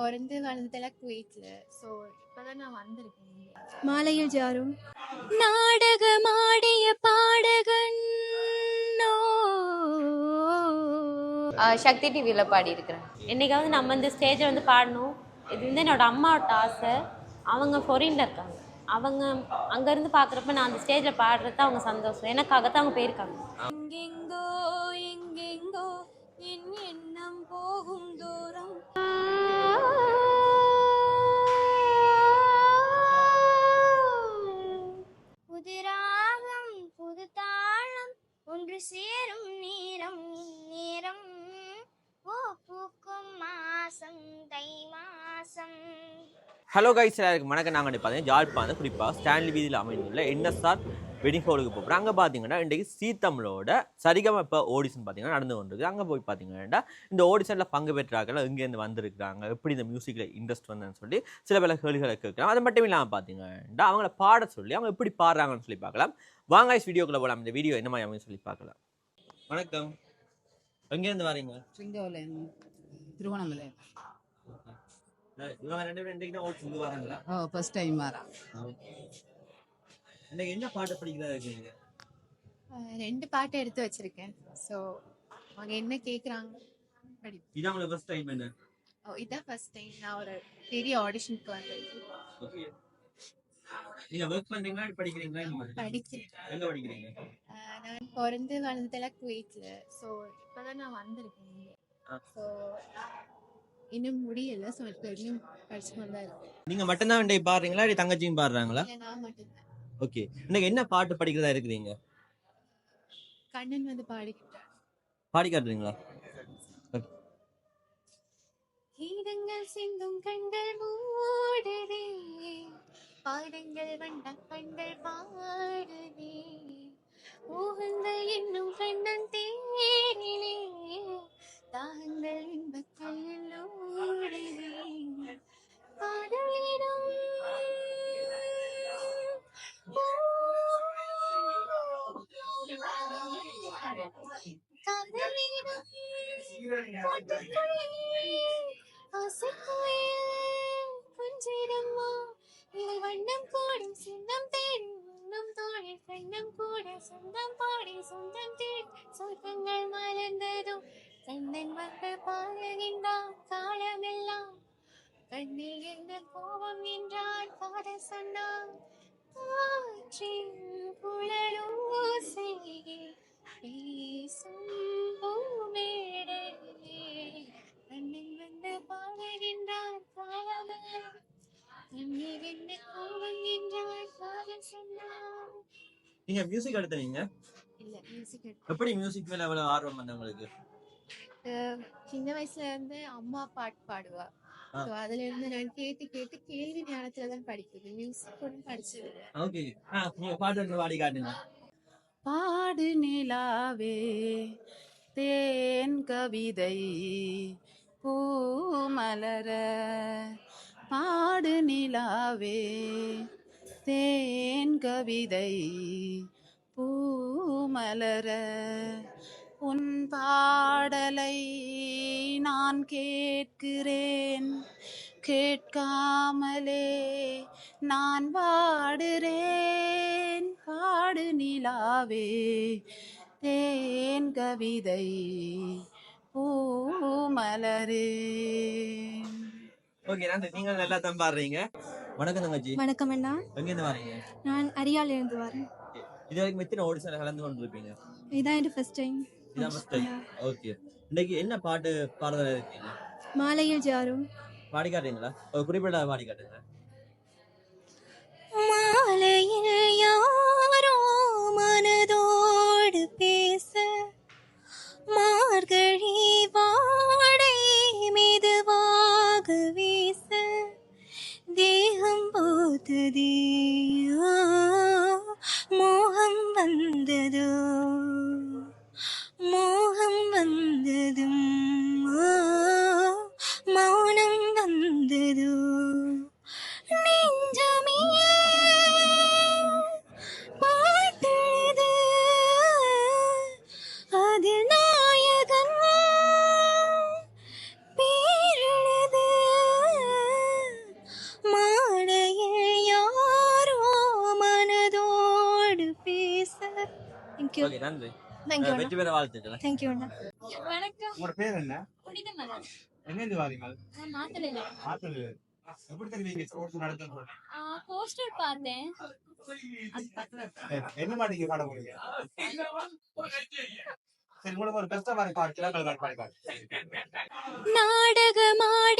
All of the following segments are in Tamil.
பிறந்து வளர்ந்ததெல்லாம் குவைத்தில். ஸோ இப்போ தான் நான் வந்திருக்கேன். மாலையில் ஜாரும். நாடகமாடிய பாடகன் சக்தி டிவியில் பாடியிருக்கிறேன். என்னைக்காவது நம்ம இந்த ஸ்டேஜில் வந்து பாடணும். இது வந்து என்னோட அம்மாவோட ஆசை. அவங்க ஃபொரினில் இருக்காங்க. அவங்க அங்கேருந்து பார்க்குறப்ப நான் அந்த ஸ்டேஜில் பாடுறது அவங்க சந்தோஷம். எனக்காகத்தான் அவங்க போயிருக்காங்க. எங்கெங்கோ எங்கெங்கோ என் எண்ணம் போகும் ஹலோ கைஸ் எல்லாருக்கும் வணக்கம். நாங்கள் பார்த்தீங்கன்னா ஜாழ்ப்பாணம் குறிப்பாக ஸ்டான்லி வீதியில் அமைந்துள்ள என்எஸ்ஆர் வெட்டிங் ஹோலுக்கு போகிறோம் அங்கே பார்த்தீங்கன்னா இன்றைக்கு சீ தமிழோட சரிகம இப்போ ஓடிஷன் பார்த்தீங்கன்னா நடந்து கொண்டிருக்கு. அங்கே போய் பார்த்தீங்கன்னா இந்த ஓடிஷனில் பங்கு பெற்றார்கள். எங்கேருந்து வந்திருக்கிறாங்க. எப்படி இந்த மியூசிக்கில் இன்ட்ரெஸ்ட் வந்ததுன்னு சொல்லி சில பல கேள்விகளை கேட்கலாம். அது மட்டும் இல்லாமல் பார்த்தீங்கன்னா அவங்கள பாட சொல்லி அவங்க எப்படி பாடுறாங்கன்னு சொல்லி பார்க்கலாம். வாங்க வீடியோக்குள்ளே போகலாம் இந்த வீடியோ என்ன மாதிரி சொல்லி பார்க்கலாம். வணக்கம். எங்கேருந்து வரீங்க திருவண்ணாமலை இவங்க ரெண்டு பேரும் இன்றைக்கு தான் ஆடிஷனுக்கு வராங்களா? ஓ ஃபர்ஸ்ட் டைம் வரா இன்னைக்கு என்ன பாட்டு படிக்கிறதா இருக்கீங்க அஹ் ரெண்டு பாட்டு எடுத்து வச்சிருக்கேன். ஸோ அவங்க என்ன கேட்குறாங்க படி இதான் உங்களுக்கு ஃபர்ஸ்ட் டைம் என்ன? ஓ இதான் ஃபர்ஸ்ட் டைம் நான் ஒரு பெரிய ஆடிஷனுக்கு வந்திருக்கேன் நீங்க ஒர்க் பண்றீங்களா? படிக்கிறீங்களா? படிக்கிறேன். எங்க படிக்கிறீங்க? நான் பிறந்து வளர்ந்ததெல்லாம் குவைத்தில் ஸோ இப்போ தான் நான் வந்திருக்கேன். ஸோ இன்னும் முடியல ஸோ இப்போ இன்னும் படிச்சுக்கொண்டு தான் இருக்கேன் நீங்க மட்டும்தான் இன்றைக்கு பாடுறீங்களா இல்ல தங்கச்சியும் பாடுறாங்களா? நான் மட்டும்தான். ஓகே. இன்னைக்கு என்ன பாட்டு படிக்கிறதா இருக்கிறீங்க? கண்ணன் வந்து பாடிக்கிட்டார் பாடி காட்டுறீங்களா கீதங்கள் சிந்தும் கண்கள் மூடுதே பாடங்கள் வண்ண கண்கள் பாடுதே. மோகங்கள் என்னும் கண்ணன் தேரிலே தாங்கள் இன்பத்தில் ஓடுதே பாடலிடம். காதலிடம். வண்ணம் கூடும் சின்னம் தேடும் தோழி கண்ணம் கூடும். சொந்தம் பாடி சொந்தம் தேடி சொர்க்கங்கள் மலர்ந்ததும். கண்ணன் வந்து பாடுகின்றான் காலமெல்லாம். கண்ணில் என்ன கோபம் என்றான் பாட சொன்னான் காற்றின் குழலோசை பேசும் பூமேடை. கண்ணில் வந்து பாடுகின்றான் காலமெல்லாம். கண்ணில் என்ன கோபம் என்றால் பாட சொன்னான் நீங்க மியூசிக் எடுத்தீங்க இல்ல மியூசிக் எப்படி மியூசிக் மேல எவ்வளவு ஆர்வம் வந்த உங்களுக்கு? சின்ன வயசுல இருந்து அம்மா பாட்டு பாடுவா. அதுல இருந்து நான் கேட்டு கேட்டு கேள்வி நேரத்துல தான் படிக்குது. மியூசிக் ஒன்றும் படிச்சது. ஓகே பாட்டு பாடி காட்டுங்க. பாடு நிலாவே தேன் கவிதை பூமலர பாடு நிலாவே தேன் கவிதை பூமலர உன் பாடலை நான் கேட்கிறேன். கேட்காமலே நான் பாடுறேன். பாடு நிலாவே தேன் கவிதை பூமலரே. ஓகே நன்றி. நீங்க நல்லா தான் பாடுறீங்க. வணக்கம் தங்கச்சி. வணக்கம் அண்ணா. எங்க இருந்து வரீங்க நான் அரியால இருந்து வரேன். இது வரைக்கும் எத்தனை ஆடிஷன் கலந்து கொண்டு இருப்பீங்க இதான் என் ஃபர்ஸ்ட் டைம் இதான் ஃபர்ஸ்ட் டைம் ஓகே இன்னைக்கு என்ன பாட்டு பாடுறதா இருக்கீங்க? மாலையில் ஜாரும். பாடி காட்டுறீங்களா ஒரு குறிப்பிட்ட பாடி காட்டுங்க. மாலையில் யாரோ மனதோடு तदेय தேங்க்யூ ஓகே நன்றி. தேங்க்யூ வெற்றி பெற வாழ்த்துக்கள். தேங்க்யூ அண்ணா. வணக்கம். உங்களோட பேர் என்ன? புனிதமலர் எங்கேருந்து வாரீங்க நான் மாத்தலையில ஆத்தல் எப்படி தெரிவிங்க ஸ்போர்ட்ஸ் நடத்துறது போஸ்டர் பார்த்தேன். என்ன மாட்டீங்க பாட போறீங்க? சரி உங்களுக்கு ஒரு கஷ்டமான பாட்டு கிளம்பல் பாட்டு பாடி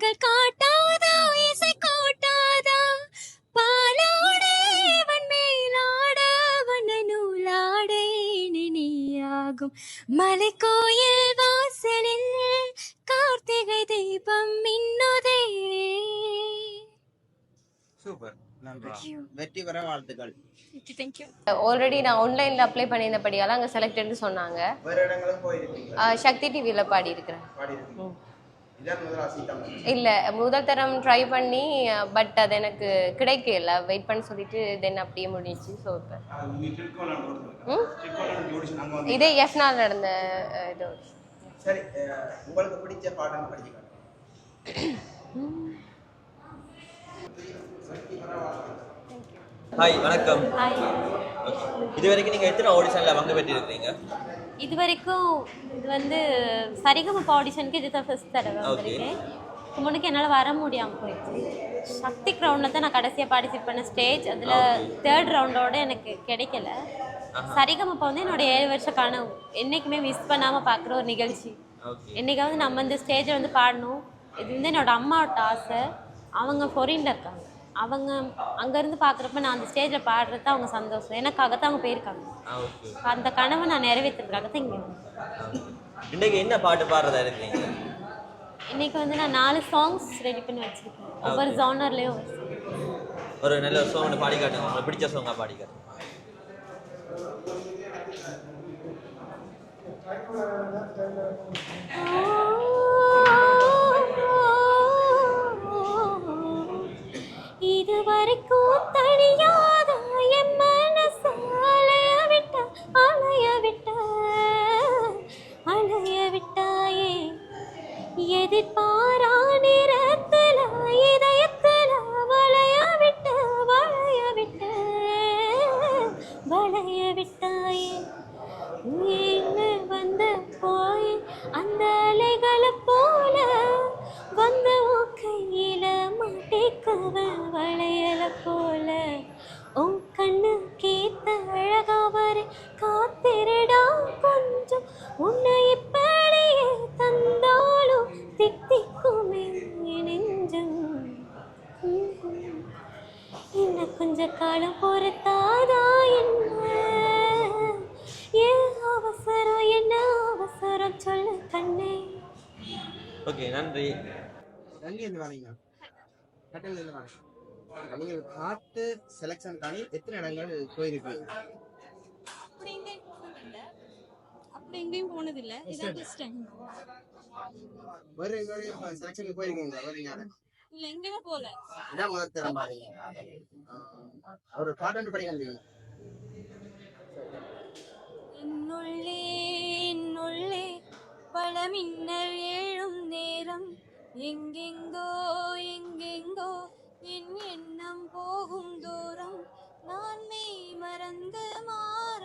கண்கள் காட்டாதா இசை கூட்டாதா? பாலாடை அவன் மேலாட வண்ண நூலாடை நீயாகும் மலைக்கோயில் வாசலில் கார்த்திகை தீபம் மின்னுதே. சூப்பர். நன்றி. வெற்றி பெற வாழ்த்துக்கள். ஆல்ரெடி நான் ஆன்லைனில் அப்ளை பண்ணியிருந்தபடியால் அங்கே செலக்டட்னு சொன்னாங்க. சக்தி டிவியில் பாடியிருக்கிறேன். பாடி இல்லை முதல் தரம் ட்ரை பண்ணி பட் அது எனக்கு கிடைக்கல. வெயிட் பண்ண சொல்லிட்டு தென் அப்படியே முடிஞ்சிச்சு. ஸோ இப்போ இதே எஃப் நாள் நடந்த இது. சரி உங்களுக்கு பிடிச்ச பாடம் ஹாய் வணக்கம். ஹாய் இது வரைக்கும் நீங்க எத்தனை ஆடிஷன்ல பங்கு பெற்றிருக்கீங்க இது வரைக்கும் இது வந்து சரிகமப்பா ஆடிஷனுக்கு இது தான் ஃபர்ஸ்ட் தடவை. வந்திருக்கேன் முன்னுக்கு என்னால் வர முடியாமல் போயிடுச்சு. சக்தி ரவுண்டில் தான் நான் கடைசியாக பார்ட்டிசிபேட் பண்ண ஸ்டேஜ் அதில் தேர்ட் ரவுண்டோட எனக்கு கிடைக்கல. சரிகமப்பா வந்து என்னோட ஏழு வருஷ கனவு என்றைக்குமே மிஸ் பண்ணாமல் பார்க்குற ஒரு நிகழ்ச்சி. ஓகே என்னைக்காவது நம்ம இந்த ஸ்டேஜில் வந்து பாடணும். இது வந்து என்னோட அம்மாவோட ஆசை. அவங்க ஃபொரினில் இருக்காங்க. அவங்க அங்கேருந்து பார்க்குறப்ப நான் அந்த ஸ்டேஜில் பாடுறது தான் அவங்க சந்தோஷம். எனக்காக தான் அவங்க போயிருக்காங்க. அந்த கனவை நான் நிறைவேற்றுறதுக்காக தான் இங்கே இன்னைக்கு என்ன பாட்டு பாடுறதா இருக்கீங்க? இன்னைக்கு வந்து நான் நாலு சாங்ஸ் ரெடி பண்ணி வச்சிருக்கேன். ஒவ்வொரு ஜானர்லேயும் ஒரு song. ஒரு நல்ல சாங் பாடி காட்டுங்க. உங்களுக்கு பிடிச்ச சாங்கா பாடி காட்டுங்க. இதுவரைக்கும் ஓகே நன்றி. எங்கேருந்து வரீங்க கட்டளையில வரீங்க நீங்க பாட்டு செலெக்ஷன் தானே எத்தனை இடங்கள் போயிருக்கீங்க அப்படி எங்கேயும் போனதில்லை. அப்படி எங்கேயும் போனதில்லை. இதான் ஃபர்ஸ்ட் டைம் வேற எங்கேயும் செலெக்ஷனுக்கு போயிருக்கீங்க வேற எங்கேயாவது? இல்லை எங்கேயுமே போகல. இதான் முதல் தரம் பாருங்க. ஒரு பாட்டு படிக்க என்னுள்ளே என்னுள்ளே பல நேரம் எங்கெங்கோ எங்கெங்கோ என் எண்ணம் போகும் தூரம் நான் மெய் மறந்து மாற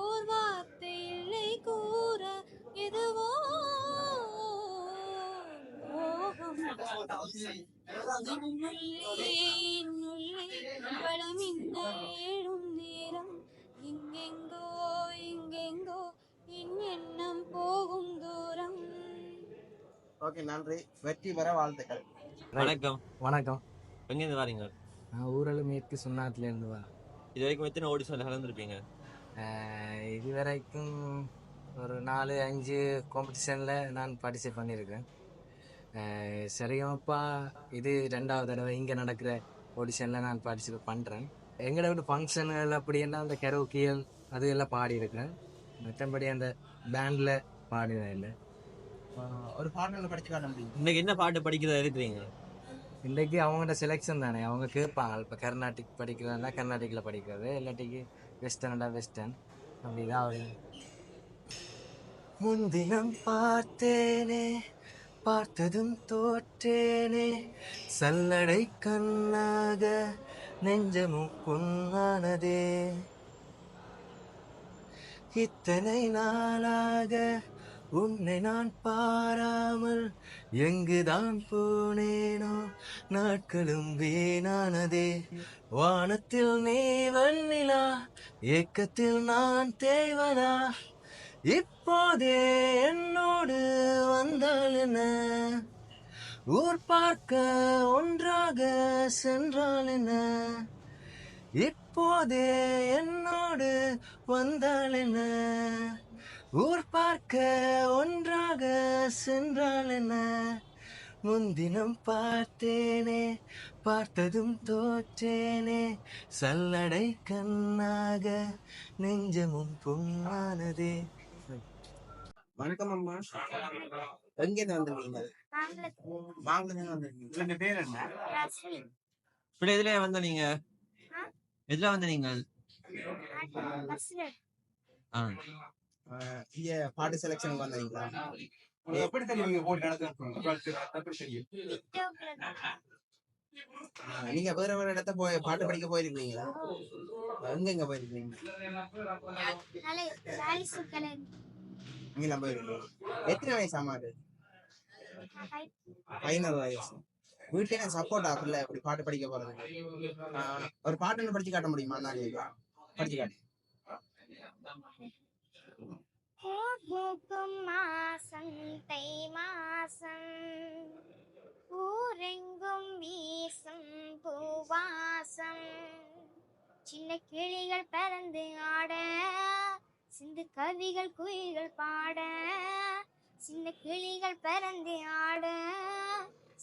ஓர் வார்த்தை இல்லை கூற எதுவோ மோகம். ஓகே நன்றி. வெற்றி பெற வாழ்த்துக்கள். வணக்கம். வணக்கம். எங்கேருந்து வரீங்க? நான் ஊரல் மேற்கு சுண்ணாத்துலேருந்து வா இது வரைக்கும் எத்தனை ஆடிஷன்ல கலந்துருப்பீங்க? இது வரைக்கும் ஒரு நாலு அஞ்சு காம்படிஷனில் நான் பார்ட்டிசிபேட் பண்ணியிருக்கேன். ஆஹ் சரிகமப்பா இது ரெண்டாவது தடவை இங்கே நடக்கிற ஆடிஷனில் நான் பார்ட்டிசிபேட் பண்ணுறேன் எங்களோட ஃபங்க்ஷன்கள் அப்படின்னா அந்த கெரோக்கியல் அது எல்லாம் பாடியிருக்கேன். மற்றபடி அந்த பேண்டில் பாடினது இல்லை. ஒரு பாடல படிச்சு காட்ட முடியும் இன்னைக்கு என்ன பாட்டு படிக்கிறதா இருக்கிறீங்க இன்றைக்கு அவங்களோட செலெக்ஷன் தானே. அவங்க கேட்பாங்க. இப்போ கர்நாடிக் படிக்கிறதா கர்நாடிக்கில் படிக்கிறது இல்லாட்டிக்கு வெஸ்டர்னடா வெஸ்டர்ன் அப்படிதான் அவர். முன்தினம் பார்த்தேனே பார்த்ததும் தோற்றேனே சல்லடை கண்ணாக நெஞ்சமும் பொன்னானதே. இத்தனை நாளாக உன்னை நான் பாராமல் எங்குதான் போனேனோ? நாட்களும் வீணானதே. வானத்தில் நீ வண்ணிலா ஏக்கத்தில் நான் தேவனா இப்போதே என்னோடு வந்தால் என்ன? ஊர் பார்க்க ஒன்றாக சென்றால் என்ன? இப்போதே என்னோடு வந்தால் என்ன? ஊர் பார்க்க ஒன்றாக சென்றால் என்ன? முன்தினம் பார்த்தேனே பார்த்ததும் தோற்றேனே சல்லடை கண்ணாக நெஞ்சமும் பொன்னானதே. வணக்கம் அம்மா. எங்க இருந்து வந்திருக்கீங்க? மாங்குளத்துல வந்திருக்கீங்க உங்க பேர் என்ன? இப்படி எதுல வந்த நீங்க? எதுல வந்த நீங்கள்? இங்க பாட்டு செலெக்ஷனுக்கு வந்தீங்களா? எப்படி தெரியும் நீங்க போட்டி நடக்க ஆஹ் நீங்க வேற வேற இடத்த போய் பாட்டு படிக்க போயிருக்கீங்களா எங்க எங்க போயிருக்கீங்க இங்கெல்லாம் போயிருக்கீங்க எத்தனை வயசு அம்மாக்கு பதினோரு வயசு. வீட்டுல சப்போர்ட் ஆகல. இப்படி பாட்டு படிக்க போறது. ஒரு பாட்டு படிச்சு காட்ட முடியுமா? நாளைக்கு படிச்சு காட்டு. பூக்கும் மாசம் தை மாசம். ஊரெங்கும் வீசும் பூவாசம். சின்ன கிளிகள் பறந்து ஆட சிந்து கவிகள் குயில்கள் பாட. சின்ன கிளிகள் பறந்து ஆட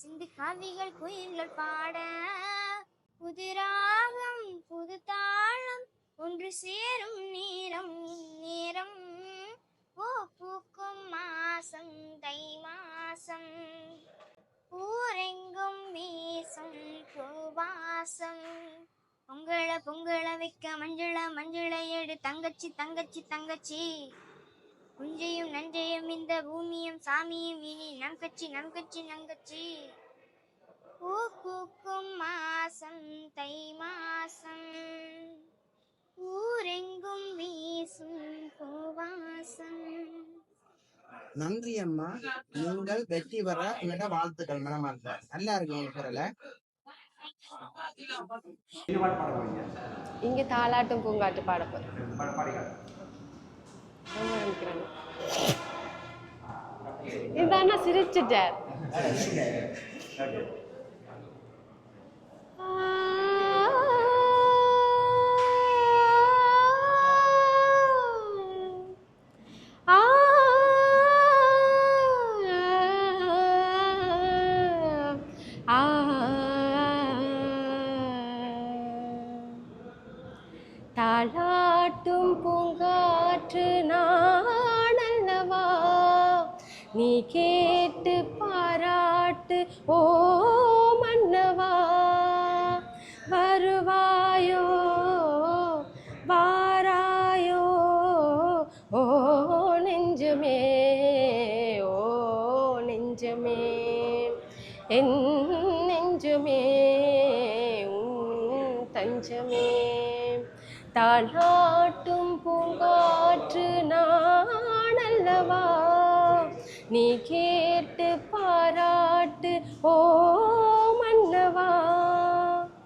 சிந்து கவிகள் குயில்கள் பாட. புதுராகம் புது தாளம் ஒன்று சேரும் நேரம் நேரம் மாசம் தை மாசம் ஊரெங்கும் வீசும் பூவாசம் பொங்கல பொங்கல வைக்க மஞ்சள மஞ்சள எடு. தங்கச்சி தங்கச்சி தங்கச்சி. குஞ்சையும் நஞ்சையும் இந்த பூமியும் சாமியும் இனி நம் கட்சி நம் கட்சி நங்கச்சி பூ பூக்கும் மாசம் தை மாசம் ஊரெங்கும் வீசும் பூவாசம் நன்றி அம்மா. நீங்கள் வெற்றி பெற உங்கள்கிட்ட வாழ்த்துக்கள் மனமார்ந்த நல்லா இருக்கு உங்க குரல. இங்க தாலாட்டும் பூங்காட்டு பாடப்போம் இதான சிரிச்சிட்டார் என் நெஞ்சுமே தஞ்சமே. தாளாட்டும்